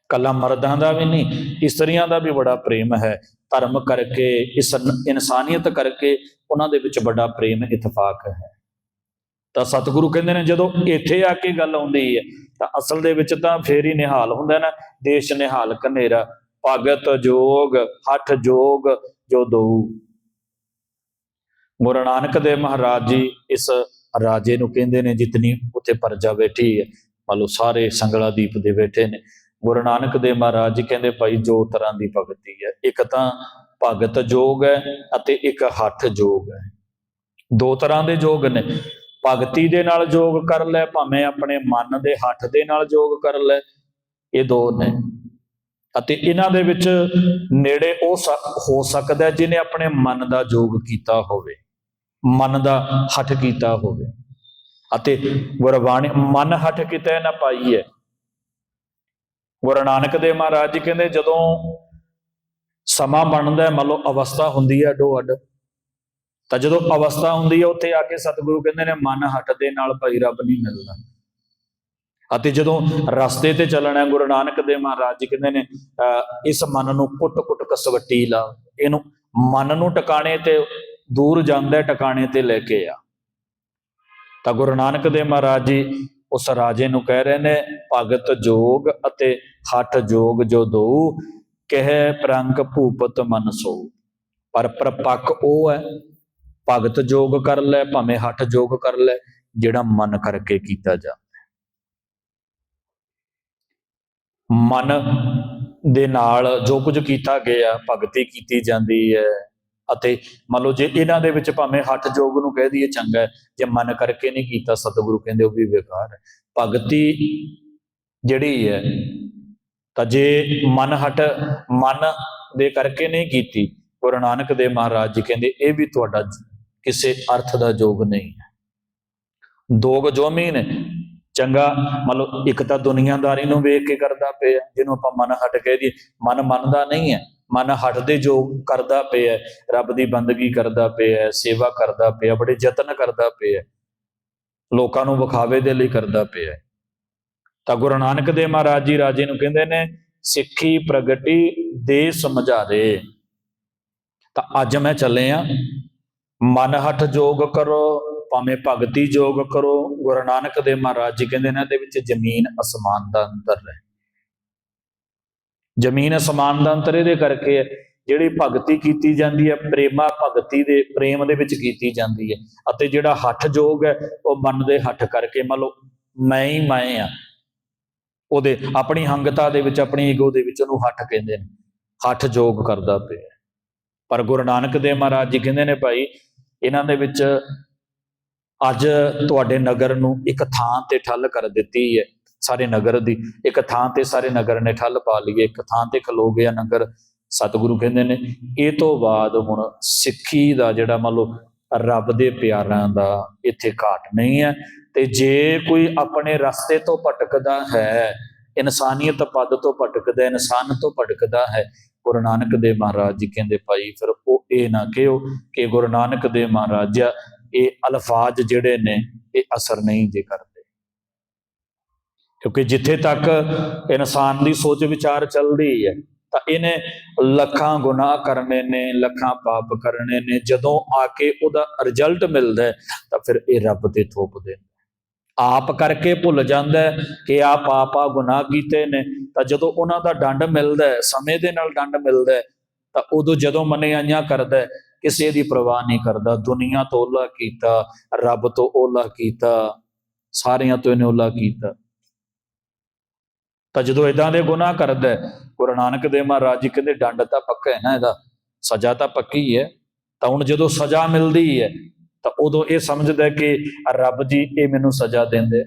ਕੱਲਾ ਮਰਦਾਂ ਦਾ ਵੀ ਨਹੀਂ, ਇਸਤਰੀਆਂ ਦਾ ਵੀ ਬੜਾ ਪ੍ਰੇਮ ਹੈ। ਧਰਮ ਕਰਕੇ, ਇਸ ਇਨਸਾਨੀਅਤ ਕਰਕੇ ਉਹਨਾਂ ਦੇ ਵਿੱਚ ਵੱਡਾ ਪ੍ਰੇਮ, ਇਤਫਾਕ ਹੈ। ਤਾਂ ਸਤਿਗੁਰੂ ਕਹਿੰਦੇ ਨੇ, ਜਦੋਂ ਇੱਥੇ ਆ ਕੇ ਗੱਲ ਆਉਂਦੀ ਹੈ, ਤਾਂ ਅਸਲ ਦੇ ਵਿੱਚ ਤਾਂ ਫੇਰ ਹੀ ਨਿਹਾਲ ਹੁੰਦਾ ਨਾ, ਦੇਸ਼ ਨਿਹਾਲ ਕਨੇਰਾ ਭਗਤ ਜੋਗ, ਹੱਠ ਜੋਗ ਜੋ ਦਊ। ਗੁਰੂ ਨਾਨਕ ਦੇਵ ਮਹਾਰਾਜ ਜੀ ਇਸ ਰਾਜੇ ਨੂੰ ਕਹਿੰਦੇ ਨੇ, ਜਿਤਨੀ ਉੱਥੇ ਪਰਜਾ ਬੈਠੀ ਹੈ, ਮੰਨ ਲਓ ਸਾਰੇ ਸੰਗਲਾ ਦੀਪ ਦੇ ਬੈਠੇ ਨੇ ਗੁਰੂ ਨਾਨਕ ਦੇਵ ਮਹਾਰਾਜ ਜੀ ਕਹਿੰਦੇ ਭਾਈ ਜੋ ਤਰ੍ਹਾਂ ਦੀ ਭਗਤੀ ਹੈ, ਇੱਕ ਤਾਂ ਭਗਤ ਜੋਗ ਹੈ ਅਤੇ ਇੱਕ ਹੱਠ ਜੋਗ ਹੈ। ਦੋ ਤਰ੍ਹਾਂ ਦੇ ਜੋਗ ਨੇ, ਭਗਤੀ ਦੇ ਨਾਲ ਜੋਗ ਕਰ ਲੈ, ਭਾਵੇਂ ਆਪਣੇ ਮਨ ਦੇ ਹੱਠ ਦੇ ਨਾਲ ਜੋਗ ਕਰ ਲੈ, ਇਹ ਦੋ ਨੇ। ਅਤੇ ਇਹਨਾਂ ਦੇ ਵਿੱਚ ਨੇੜੇ ਉਹ ਸ- ਹੋ ਸਕਦਾ ਜਿਹਨੇ ਆਪਣੇ ਮਨ ਦਾ ਜੋਗ ਕੀਤਾ ਹੋਵੇ, ਮਨ ਦਾ ਹੱਠ ਕੀਤਾ ਹੋਵੇ। ਅਤੇ ਗੁਰਬਾਣੀ, ਮਨ ਹੱਠ ਕਿਤੇ ਨਾ ਪਾਈ ਹੈ ਗੁਰੂ ਨਾਨਕ ਦੇਵ ਮਹਾਰਾਜ ਜੀ ਕਹਿੰਦੇ ਜਦੋਂ ਸਮਾਂ ਬਣਦਾ ਹੈ ਮੰਨ ਲਓ ਅਵਸਥਾ ਹੁੰਦੀ ਹੈ ਅੱਡੋ ਅੱਡ ਤਾਂ ਜਦੋਂ ਅਵਸਥਾ ਹੁੰਦੀ ਹੈ ਉੱਥੇ ਆ ਕੇ ਸਤਿਗੁਰੂ ਕਹਿੰਦੇ ਨੇ ਮਨ ਹੱਟ ਦੇ ਨਾਲ ਭਾਈ ਰੱਬ ਨਹੀਂ ਮਿਲਦਾ ਅਤੇ ਜਦੋਂ ਰਸਤੇ ਤੇ ਚੱਲਣਾ ਗੁਰੂ ਨਾਨਕ ਦੇਵ ਮਹਾਰਾਜ ਜੀ ਕਹਿੰਦੇ ਨੇ ਅਹ, ਇਸ ਮਨ ਨੂੰ ਕੁੱਟ-ਕੁੱਟ ਕਸਵੱਟੀ ਲਾ ਇਹਨੂੰ ਮਨ ਨੂੰ ਟਿਕਾਣੇ ਤੇ ਦੂਰ ਜਾਂਦਾ ਟਿਕਾਣੇ ਤੇ ਲੈ ਕੇ ਆ। ਤਾਂ ਗੁਰੂ ਨਾਨਕ ਦੇਵ ਮਹਾਰਾਜ ਜੀ ਉਸ ਰਾਜੇ ਨੂੰ ਕਹਿ ਰਹੇ ਨੇ, ਭਗਤ ਜੋਗ ਅਤੇ ਹੱਠ ਜੋਗ ਜੋ ਦੋ ਕਹਿ ਪ੍ਰੰਕ ਭੂਪਤ ਮਨ ਸੋ। ਪਰ ਪ੍ਰਪੱਕ ਉਹ ਹੈ, ਭਗਤ ਜੋਗ ਕਰ ਲੈ, ਭਾਵੇਂ ਹੱਠ ਜੋਗ ਕਰ ਲੈ, ਜਿਹੜਾ ਮਨ ਕਰਕੇ ਕੀਤਾ ਜਾ। ਮਨ ਦੇ ਨਾਲ ਜੋ ਕੁਝ ਕੀਤਾ ਗਿਆ, ਭਗਤੀ ਕੀਤੀ ਜਾਂਦੀ ਹੈ। ਅਤੇ ਮੰਨ ਲਓ ਜੇ ਇਹਨਾਂ ਦੇ ਵਿੱਚ ਭਾਵੇਂ ਹੱਠ ਜੋਗ ਨੂੰ ਕਹਿ ਦਈਏ ਚੰਗਾ ਜੇ ਮਨ ਕਰਕੇ ਨਹੀਂ ਕੀਤਾ, ਸਤਿਗੁਰੂ ਕਹਿੰਦੇ ਉਹ ਵੀ ਬੇਕਾਰ ਹੈ। ਭਗਤੀ ਜਿਹੜੀ ਹੈ, ਤਾਂ ਜੇ ਮਨ ਹਟ, ਮਨ ਦੇ ਕਰਕੇ ਨਹੀਂ ਕੀਤੀ, ਗੁਰੂ ਨਾਨਕ ਦੇਵ ਮਹਾਰਾਜ ਜੀ ਕਹਿੰਦੇ ਇਹ ਵੀ ਤੁਹਾਡਾ ਕਿਸੇ ਅਰਥ ਦਾ ਯੋਗ ਨਹੀਂ ਹੈ। ਦੋਗ ਜੋਮੀ ਨੇ ਚੰਗਾ ਮਤਲਬ ਇੱਕ ਤਾਂ ਦੁਨੀਆਦਾਰੀ ਨੂੰ ਵੇਖ ਕੇ ਕਰਦਾ ਪਿਆ, ਜਿਹਨੂੰ ਆਪਾਂ ਮਨ ਹਟ ਕਹਿ ਦਈਏ, ਮਨ ਮੰਨਦਾ ਨਹੀਂ ਹੈ। ਮਨ ਹਟਦੇ ਜੋ ਕਰਦਾ ਪਿਆ ਰੱਬ ਦੀ ਬੰਦਗੀ ਕਰਦਾ ਪਿਆ ਸੇਵਾ ਕਰਦਾ ਪਿਆ, ਬੜੇ ਯਤਨ ਕਰਦਾ ਪਿਆ ਲੋਕਾਂ ਨੂੰ ਵਿਖਾਵੇ ਦੇ ਲਈ ਕਰਦਾ ਪਿਆ ਤਾਂ ਗੁਰੂ ਨਾਨਕ ਦੇਵ ਮਹਾਰਾਜ ਜੀ ਰਾਜੇ ਨੂੰ ਕਹਿੰਦੇ ਨੇ, ਸਿੱਖੀ ਪ੍ਰਗਟੀ ਦੇ ਸਮਝਾਰੇ ਤਾਂ ਅੱਜ ਮੈਂ ਚੱਲੇ ਆ। ਮਨ ਹਟ ਜੋਗ ਕਰੋ, ਭਾਵੇਂ ਭਗਤੀ ਜੋਗ ਕਰੋ। ਗੁਰੂ ਨਾਨਕ ਦੇਵ ਮਹਾਰਾਜ ਜੀ ਕਹਿੰਦੇ ਨੇ, ਇਹਦੇ ਵਿੱਚ ਜ਼ਮੀਨ ਅਸਮਾਨ ਦਾ ਅੰਤਰ ਹੈ। ਜ਼ਮੀਨ ਅਸਮਾਨ ਦਾ ਅੰਤਰ ਇਹਦੇ ਕਰਕੇ ਹੈ, ਜਿਹੜੀ ਭਗਤੀ ਕੀਤੀ ਜਾਂਦੀ ਹੈ, ਪ੍ਰੇਮਾ ਭਗਤੀ ਦੇ, ਪ੍ਰੇਮ ਦੇ ਵਿੱਚ ਕੀਤੀ ਜਾਂਦੀ ਹੈ। ਅਤੇ ਜਿਹੜਾ ਹੱਠ ਜੋਗ ਹੈ, ਉਹ ਮਨ ਦੇ ਹੱਠ ਕਰਕੇ ਮੰਨ ਲਓ, ਮੈਂ ਹੀ ਮੈਂ ਆ ਉਹਦੇ, ਆਪਣੀ ਹੰਗਤਾ ਦੇ ਵਿੱਚ, ਆਪਣੀ ਈਗੋ ਦੇ ਵਿੱਚ ਉਹਨੂੰ ਹੱਠ ਕਹਿੰਦੇ ਨੇ। ਹੱਠ ਜੋਗ ਕਰਦਾ ਪਿਆ ਪਰ ਗੁਰੂ ਨਾਨਕ ਦੇਵ ਮਹਾਰਾਜ ਜੀ ਕਹਿੰਦੇ ਨੇ ਭਾਈ, ਇਹਨਾਂ ਦੇ ਵਿੱਚ ਅੱਜ ਤੁਹਾਡੇ ਨਗਰ ਨੂੰ ਇੱਕ ਥਾਂ ਤੇ ਠੱਲ ਕਰ ਦਿੱਤੀ ਹੈ। ਸਾਰੇ ਨਗਰ ਦੀ। ਇੱਕ ਥਾਂ ਤੇ ਸਾਰੇ ਨਗਰ ਨੇ ਠੱਲ ਪਾ ਲਈਏ, ਇੱਕ ਥਾਂ ਤੇ ਖਲੋ ਗਿਆ ਨਗਰ। ਸਤਿਗੁਰੂ ਕਹਿੰਦੇ ਨੇ, ਇਹ ਤੋਂ ਬਾਅਦ ਹੁਣ ਸਿੱਖੀ ਦਾ ਜਿਹੜਾ ਮੰਨ ਲਓ ਰੱਬ ਦੇ ਪਿਆਰਾਂ ਦਾ ਇੱਥੇ ਘਾਟ ਨਹੀਂ ਹੈ। ਤੇ ਜੇ ਕੋਈ ਆਪਣੇ ਰਸਤੇ ਤੋਂ ਭਟਕਦਾ ਹੈ, ਇਨਸਾਨੀਅਤ ਪਦ ਤੋਂ ਭਟਕਦਾ, ਇਨਸਾਨ ਤੋਂ ਭਟਕਦਾ ਹੈ, ਗੁਰੂ ਨਾਨਕ ਦੇਵ ਮਹਾਰਾਜ ਜੀ ਕਹਿੰਦੇ, ਭਾਈ, ਫਿਰ ਉਹ ਇਹ ਨਾ ਕਿਹੋ ਕਿ ਗੁਰੂ ਨਾਨਕ ਦੇਵ ਮਹਾਰਾਜ ਇਹ ਅਲਫਾਜ਼ ਜਿਹੜੇ ਨੇ, ਇਹ ਅਸਰ ਨਹੀਂ ਜੇ ਕਰਦੇ। ਕਿਉਂਕਿ ਜਿੱਥੇ ਤੱਕ ਇਨਸਾਨ ਦੀ ਸੋਚ ਵਿਚਾਰ ਚੱਲਦੀ ਹੈ, ਤਾਂ ਇਹਨੇ ਲੱਖਾਂ ਗੁਨਾਹ ਕਰਨੇ ਨੇ, ਲੱਖਾਂ ਪਾਪ ਕਰਨੇ ਨੇ। ਜਦੋਂ ਆ ਕੇ ਉਹਦਾ ਰਿਜ਼ਲਟ ਮਿਲਦਾ ਤਾਂ ਫਿਰ ਇਹ ਰੱਬ ਤੇ ਥੋਪਦੇ ਨੇ ਆਪ ਕਰਕੇ ਭੁੱਲ ਜਾਂਦਾ ਕਿ ਆ ਪਾਪਾ ਗੁਨਾਹ ਕੀਤੇ ਨੇ। ਤਾਂ ਜਦੋਂ ਉਹਨਾਂ ਦਾ ਡੰਡ ਮਿਲਦਾ ਸਮੇਂ ਦੇ ਨਾਲ ਡੰਡ ਮਿਲਦਾ ਤਾਂ ਉਦੋਂ ਜਦੋਂ ਮਨੇ ਆਈਆਂ ਕਰਦਾ ਕਿਸੇ ਦੀ ਪਰਵਾਹ ਨਹੀਂ ਕਰਦਾ। ਦੁਨੀਆ ਤੋਂ ਓਲਾ ਕੀਤਾ, ਰੱਬ ਤੋਂ ਓਲਾ ਕੀਤਾ, ਸਾਰਿਆਂ ਤੋਂ ਇਹਨੇ ਓਲਾ ਕੀਤਾ। ਤਾਂ ਜਦੋਂ ਇਦਾਂ ਦੇ ਗੁਨਾਹ ਕਰਦਾ ਹੈ, ਗੁਰੂ ਨਾਨਕ ਦੇਵ ਮਹਾਰਾਜ ਜੀ ਕਹਿੰਦੇ ਡੰਡ ਤਾਂ ਪੱਕਾ ਹੈ ਨਾ ਇਹਦਾ ਸਜ਼ਾ ਤਾਂ ਪੱਕੀ ਹੈ ਤਾਂ ਹੁਣ ਜਦੋਂ ਸਜ਼ਾ ਮਿਲਦੀ ਹੈ ਤਾਂ ਉਦੋਂ ਇਹ ਸਮਝਦਾ ਕਿ ਰੱਬ ਜੀ ਇਹ ਮੈਨੂੰ ਸਜ਼ਾ ਦਿੰਦੇ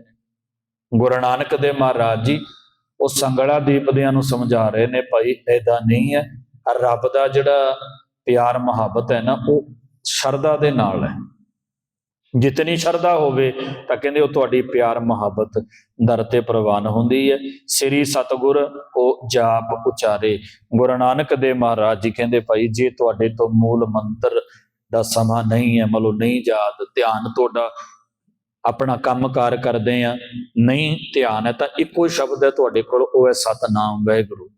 ਗੁਰੂ ਨਾਨਕ ਦੇਵ ਮਹਾਰਾਜ ਜੀ ਉਹ ਸੰਗਲਾ ਦੀਪਦਿਆਂ ਨੂੰ ਸਮਝਾ ਰਹੇ ਨੇ ਭਾਈ ਐਦਾਂ ਨਹੀਂ ਹੈ। ਰੱਬ ਦਾ ਜਿਹੜਾ ਪਿਆਰ ਮੁਹੱਬਤ ਹੈ ਨਾ ਉਹ ਸ਼ਰਧਾ ਦੇ ਨਾਲ ਹੈ। ਜਿਤਨੀ ਸ਼ਰਧਾ ਹੋਵੇ ਤਾਂ ਕਹਿੰਦੇ ਉਹ ਤੁਹਾਡੀ ਪਿਆਰ ਮੁਹੱਬਤ ਦਰ ਤੇ ਪ੍ਰਵਾਨ ਹੁੰਦੀ ਹੈ। ਸ੍ਰੀ ਸਤਗੁਰ ਉਹ ਜਾਪ ਉਚਾਰੇ। ਗੁਰੂ ਨਾਨਕ ਦੇਵ ਮਹਾਰਾਜ ਜੀ ਕਹਿੰਦੇ ਭਾਈ ਜੇ ਤੁਹਾਡੇ ਤੋਂ ਮੂਲ ਮੰਤਰ ਦਾ ਸਮਾਂ ਨਹੀਂ ਹੈ ਮਤਲਬ ਨਹੀਂ ਯਾਦ ਧਿਆਨ ਤੁਹਾਡਾ ਆਪਣਾ ਕੰਮਕਾਰ ਕਰਦੇ ਆ ਨਹੀਂ ਧਿਆਨ ਹੈ ਤਾਂ ਇੱਕੋ ਸ਼ਬਦ ਹੈ ਤੁਹਾਡੇ ਕੋਲ ਉਹ ਹੈ ਸਤਨਾਮ ਵਾਹਿਗੁਰੂ।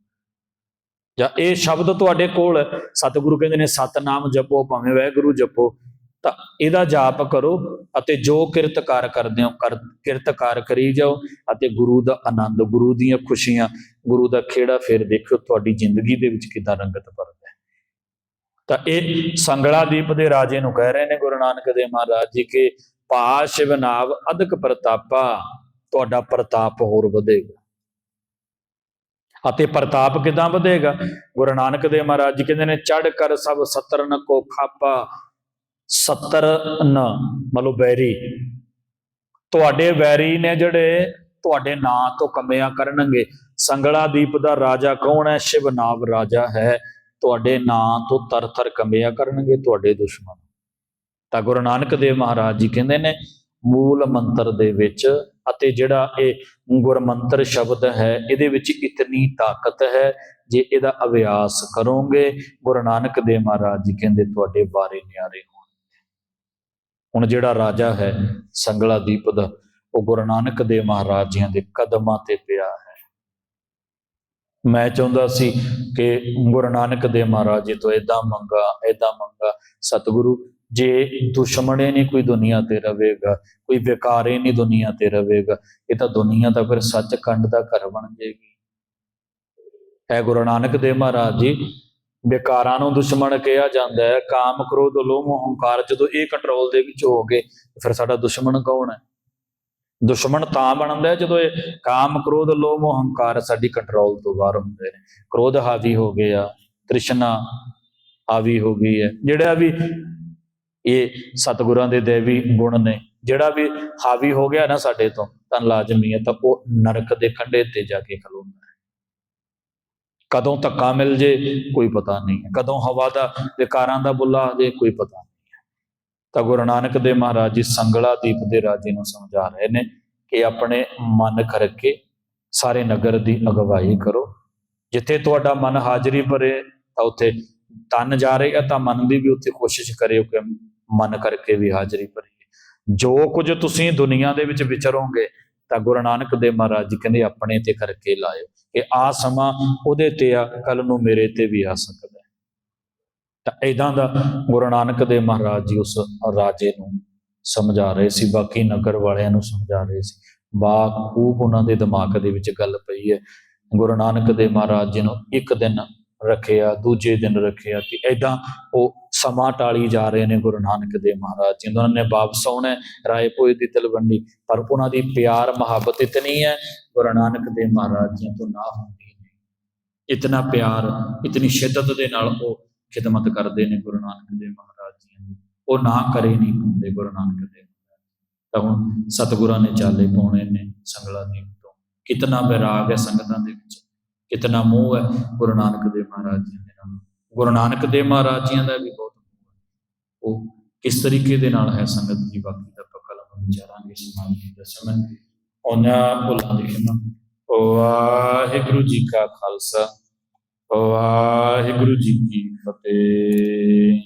ਜਾਂ ਇਹ ਸ਼ਬਦ ਤੁਹਾਡੇ ਕੋਲ ਹੈ, ਸਤਿਗੁਰੂ ਕਹਿੰਦੇ ਨੇ ਸਤਨਾਮ ਜਪੋ ਭਾਵੇਂ ਵਾਹਿਗੁਰੂ ਜਪੋ। ਤਾਂ ਇਹਦਾ ਜਾਪ ਕਰੋ ਅਤੇ ਜੋ ਕਿਰਤਕਾਰ ਕਰਦੇ ਹੋ, ਕਰ, ਕਿਰਤਕਾਰ ਕਰੀ ਜਾਓ ਅਤੇ ਗੁਰੂ ਦਾ ਆਨੰਦ, ਗੁਰੂ ਦੀਆਂ ਖੁਸ਼ੀਆਂ, ਗੁਰੂ ਦਾ ਖੇੜਾ ਫੇਰ ਦੇਖੋ ਤੁਹਾਡੀ ਜ਼ਿੰਦਗੀ ਦੇ ਵਿੱਚ ਕਿਦਾਂ ਰੰਗਤ ਭਰਦਾ ਹੈ। ਤਾਂ ਇਹ ਸੰਗਲਾ ਦੀਪ ਦੇ ਰਾਜੇ ਨੂੰ ਕਹਿ ਰਹੇ ਨੇ, ਗੁਰੂ ਨਾਨਕ ਦੇਵ ਮਹਾਰਾਜ ਜੀ ਕਿ ਪਾ ਸ਼ਿਵਨਾਵ ਅਧਿਕ ਪ੍ਰਤਾਪਾ, ਤੁਹਾਡਾ ਪ੍ਰਤਾਪ ਹੋਰ ਵਧੇਗਾ। ਅਤੇ ਪ੍ਰਤਾਪ ਕਿਦਾਂ ਵਧੇਗਾ? ਗੁਰੂ ਨਾਨਕ ਦੇਵ ਮਹਾਰਾਜ ਜੀ ਕਹਿੰਦੇ ਨੇ ਚੜ ਕਰ ਸਭ ਸਤਰਨ ਕੋ ਖਾਪਾ ਸੱਤਰ ਨ, ਮਤਲਬ ਵੈਰੀ। ਤੁਹਾਡੇ ਵੈਰੀ ਨੇ ਜਿਹੜੇ ਤੁਹਾਡੇ ਨਾਂ ਤੋਂ ਕੰਮਿਆ ਕਰਨਗੇ। ਸੰਗਲਾ ਦੀਪ ਦਾ ਰਾਜਾ ਕੌਣ ਹੈ? ਸ਼ਿਵ ਸ਼ਿਵਨਾਵ ਰਾਜਾ ਹੈ। ਤੁਹਾਡੇ ਨਾਂ ਤੋਂ ਤਰ ਤਰ ਕੰਮਿਆ ਕਰਨਗੇ ਤੁਹਾਡੇ ਦੁਸ਼ਮਣ। ਤਾਂ ਗੁਰੂ ਨਾਨਕ ਦੇਵ ਮਹਾਰਾਜ ਜੀ ਕਹਿੰਦੇ ਨੇ, ਮੂਲ ਮੰਤਰ ਦੇ ਵਿੱਚ ਅਤੇ ਜਿਹੜਾ ਇਹ ਗੁਰਮੰਤਰ ਸ਼ਬਦ ਹੈ, ਇਹਦੇ ਵਿੱਚ ਇਤਨੀ ਤਾਕਤ ਹੈ ਜੇ ਇਹਦਾ ਅਭਿਆਸ ਕਰੋਗੇ। ਗੁਰੂ ਨਾਨਕ ਦੇਵ ਮਹਾਰਾਜ ਜੀ ਕਹਿੰਦੇ, ਤੁਹਾਡੇ ਬਾਰੇ ਨਿਆਰੇ ਹੁਣ ਜਿਹੜਾ ਰਾਜਾ ਹੈ, ਸੰਗਲਾ ਦੀਪ ਦਾ ਉਹ ਗੁਰੂ ਨਾਨਕ ਦੇਵ ਮਹਾਰਾਜ ਜੀਆਂ ਦੇ ਕਦਮਾਂ ਤੇ ਪਿਆ ਹੈ। ਮੈਂ ਚਾਹੁੰਦਾ ਸੀ ਕਿ ਗੁਰੂ ਨਾਨਕ ਦੇਵ ਮਹਾਰਾਜ ਜੀ ਤੋਂ ਇਦਾਂ ਮੰਗਾ ਇਦਾਂ ਮੰਗਾ, ਸਤਿਗੁਰੂ, ਜੇ ਦੁਸ਼ਮਣੇ ਨਹੀਂ ਕੋਈ ਦੁਨੀਆ ਤੇ ਰਵੇਗਾ ਕੋਈ ਵਿਕਾਰੇ ਨਹੀਂ ਦੁਨੀਆ ਤੇ ਰਵੇਗਾ ਇਹ ਤਾਂ ਦੁਨੀਆ ਤਾਂ ਫਿਰ ਸੱਚਖੰਡ ਦਾ ਘਰ ਬਣ ਜਾਏਗੀ ਹੈ ਗੁਰੂ ਨਾਨਕ ਦੇਵ ਮਹਾਰਾਜ ਜੀ ਵਿਕਾਰਾਂ ਨੂੰ ਦੁਸ਼ਮਣ ਕਿਹਾ ਜਾਂਦਾ ਹੈ। ਕਾਮ, ਕ੍ਰੋਧ, ਲੋਭ ਮੋਹ ਹੰਕਾਰ ਜਦੋਂ ਇਹ ਕੰਟਰੋਲ ਦੇ ਵਿੱਚ ਹੋ ਗਏ ਫਿਰ ਸਾਡਾ ਦੁਸ਼ਮਣ ਕੌਣ ਹੈ? ਦੁਸ਼ਮਣ ਤਾਂ ਬਣਦਾ ਹੈ ਜਦੋਂ ਇਹ ਕਾਮ, ਕ੍ਰੋਧ, ਲੋਭ ਮੋਹ ਹੰਕਾਰ ਸਾਡੀ ਕੰਟਰੋਲ ਤੋਂ ਬਾਹਰ ਹੁੰਦੇ ਨੇ। ਕ੍ਰੋਧ ਹਾਵੀ ਹੋ ਗਿਆ, ਤ੍ਰਿਸ਼ਨਾ ਹਾਵੀ ਹੋ ਗਈ ਹੈ। ਜਿਹੜਾ ਵੀ ਇਹ ਸਤਿਗੁਰਾਂ ਦੇ ਦੇਵੀ ਗੁਣ ਨੇ, ਜਿਹੜਾ ਵੀ ਹਾਵੀ ਹੋ ਗਿਆ ਨਾ ਸਾਡੇ ਤੋਂ, ਤਾਂ ਲਾਜ਼ਮੀ ਹੈ, ਤਾਂ ਉਹ ਨਰਕ ਦੇ ਕੰਢੇ ਤੇ ਜਾ ਕੇ ਖਲੋਂਦਾ ਕਦੋਂ ਧੱਕਾ ਮਿਲ ਜੇ, ਕੋਈ ਪਤਾ ਨਹੀਂ। ਹੈ ਕਦੋਂ ਹਵਾ ਦਾ ਵਿਕਾਰਾਂ ਦਾ ਬੁੱਲਾ ਆ ਜੇ, ਕੋਈ ਪਤਾ ਨਹੀਂ। ਹੈ ਤਾਂ ਗੁਰੂ ਨਾਨਕ ਦੇਵ ਮਹਾਰਾਜ ਜੀ ਸੰਗਲਾ ਦੀਪ ਦੇ ਰਾਜੇ ਨੂੰ ਸਮਝਾ ਰਹੇ ਨੇ ਕਿ ਆਪਣੇ ਮਨ ਕਰਕੇ ਸਾਰੇ ਨਗਰ ਦੀ ਅਗਵਾਈ ਕਰੋ। ਜਿੱਥੇ ਤੁਹਾਡਾ ਮਨ ਹਾਜ਼ਰੀ ਭਰੇ, ਤਾਂ ਉੱਥੇ ਤਨ ਜਾ ਰਿਹਾ ਤਾਂ ਮਨ ਦੀ ਵੀ ਉੱਥੇ ਕੋਸ਼ਿਸ਼ ਕਰਿਓ ਕਿ ਮਨ ਕਰਕੇ ਵੀ ਹਾਜ਼ਰੀ ਭਰੀਏ ਜੋ ਕੁਝ ਤੁਸੀਂ ਦੁਨੀਆ ਦੇ ਵਿੱਚ ਵਿਚਰੋਗੇ, ਤਾਂ ਗੁਰੂ ਨਾਨਕ ਦੇਵ ਮਹਾਰਾਜ ਜੀ ਕਹਿੰਦੇ, ਆਪਣੇ ਤੇ ਕਰਕੇ ਲਾਇਓ। ਕਿ ਆ ਸਮਾਂ ਉਹਦੇ ਤੇ ਆ ਕੱਲ ਨੂੰ ਮੇਰੇ ਤੇ ਵੀ ਆ ਸਕਦਾ ਹੈ। ਤਾਂ ਇਦਾਂ ਦਾ ਗੁਰੂ ਨਾਨਕ ਦੇਵ ਮਹਾਰਾਜ ਜੀ ਉਸ ਰਾਜੇ ਨੂੰ ਸਮਝਾ ਰਹੇ ਸੀ, ਬਾਕੀ ਨਗਰ ਵਾਲਿਆਂ ਨੂੰ ਸਮਝਾ ਰਹੇ ਸੀ। ਬਾ ਉਹਨਾਂ ਦੇ ਦਿਮਾਗ ਦੇ ਵਿੱਚ ਗੱਲ ਪਈ ਹੈ। ਗੁਰੂ ਨਾਨਕ ਦੇਵ ਮਹਾਰਾਜ ਜੀ ਨੂੰ ਇੱਕ ਦਿਨ ਰੱਖਿਆ, ਦੂਜੇ ਦਿਨ ਰੱਖਿਆ ਕਿ ਐਦਾਂ ਉਹ ਸਮਾਂ ਟਾਲੀ ਜਾ ਰਹੇ ਨੇ ਗੁਰੂ ਨਾਨਕ ਦੇਵ ਮਹਾਰਾਜ ਜੀ। ਉਹਨਾਂ ਨੇ ਵਾਪਸ ਆਉਣਾ ਰਾਏ ਭੋਏ ਦੀ ਤਲਵੰਡੀ। ਪਰ ਉਹਨਾਂ ਦੀ ਪਿਆਰ, ਮੁਹੱਬਤ ਇਤਨੀ ਹੈ, ਗੁਰੂ ਨਾਨਕ ਦੇਵ ਮਹਾਰਾਜ ਜੀ ਤੋਂ ਨਾ ਹੁੰਦੀ ਨਹੀਂ। ਇਤਨਾ ਪਿਆਰ, ਇਤਨੀ ਸ਼ਿੱਦਤ ਦੇ ਨਾਲ ਉਹ ਖਿਦਮਤ ਕਰਦੇ ਨੇ ਗੁਰੂ ਨਾਨਕ ਦੇਵ ਮਹਾਰਾਜ ਜੀ ਦੀ ਉਹ ਨਾ ਕਰੇ ਨਹੀਂ ਪਾਉਂਦੇ ਗੁਰੂ ਨਾਨਕ ਦੇਵ ਮਹਾਰਾਜ ਤਾਂ ਹੁਣ ਸਤਿਗੁਰਾਂ ਨੇ ਚਾਲੇ ਪਾਉਣੇ ਨੇ ਸੰਗਲਾ ਦੀਪ ਤੋਂ। ਕਿਤਨਾ ਵਿਰਾਗ ਹੈ ਸੰਗਤਾਂ ਦੇ ਵਿੱਚ। ਕਿਤਨਾ ਮੋਹ ਹੈ, ਗੁਰੂ ਨਾਨਕ ਦੇਵ ਮਹਾਰਾਜ ਜੀ ਦੇ ਨਾਲ। ਗੁਰੂ ਨਾਨਕ ਦੇਵ ਮਹਾਰਾਜ ਜੀਆਂ ਦਾ ਵੀ ਬਹੁਤ ਮੋਹ ਹੈ। ਉਹ ਕਿਸ ਤਰੀਕੇ ਦੇ ਨਾਲ ਹੈ ਸੰਗਤ ਜੀ, ਬਾਕੀ ਦਾ ਆਪਾਂ ਕਲਮ ਵਿਚਾਰਾਂਗੇ ਸਮਾਜ ਦੀ ਦਸਮ ਉਹਨਾਂ ਭੁੱਲਾਂ ਦੀ ਖਿਮਾ ਵਾਹਿਗੁਰੂ ਜੀ ਕਾ ਖਾਲਸਾ, ਵਾਹਿਗੁਰੂ ਜੀ ਕੀ ਫਤਿਹ।